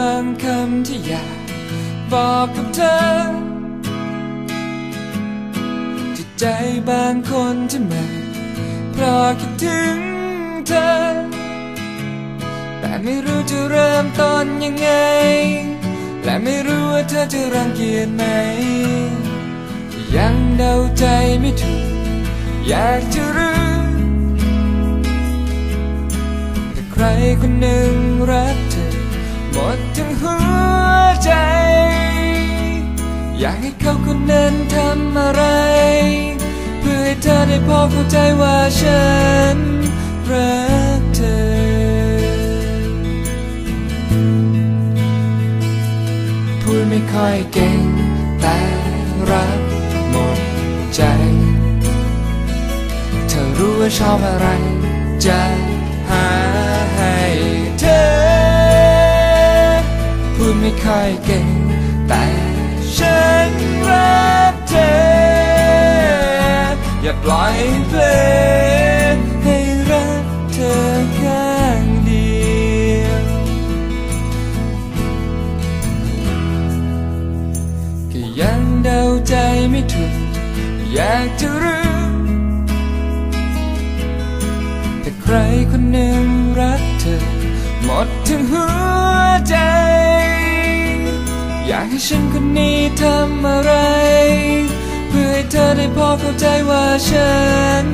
บางคำที่อยากบอกกับเธอจิตใจบางคนที่มันเพราะคิดถึงเธอ แต่ไม่รู้จะเริ่มต้นยังไง และไม่รู้ว่าเธอจะรังเกียจไหม ยังเดาใจไม่ถูก อยากจะรู้ แต่ใครคนหนึ่งรักเธอ อยากให้เขาคนนั้นทำอะไร เพื่อให้เธอได้พอเข้าใจว่าฉันรักเธอ พูดไม่ค่อยเก่งแต่รักหมดใจ เธอรู้ว่าชอบอะไรจะหาให้เธอ พูดไม่ค่อยเก่งแต่ ฉันรักเธอ อย่าปล่อยเพลงให้รักเธอข้างเดียว ก็ยังเดาใจไม่ถูก อยากจะรู้แต่ใครคนหนึ่งรักเธอ หมดทั้งหัว อยากให้ฉันคนนี้ทำอะไร เพื่อให้เธอได้พอเข้าใจว่าฉัน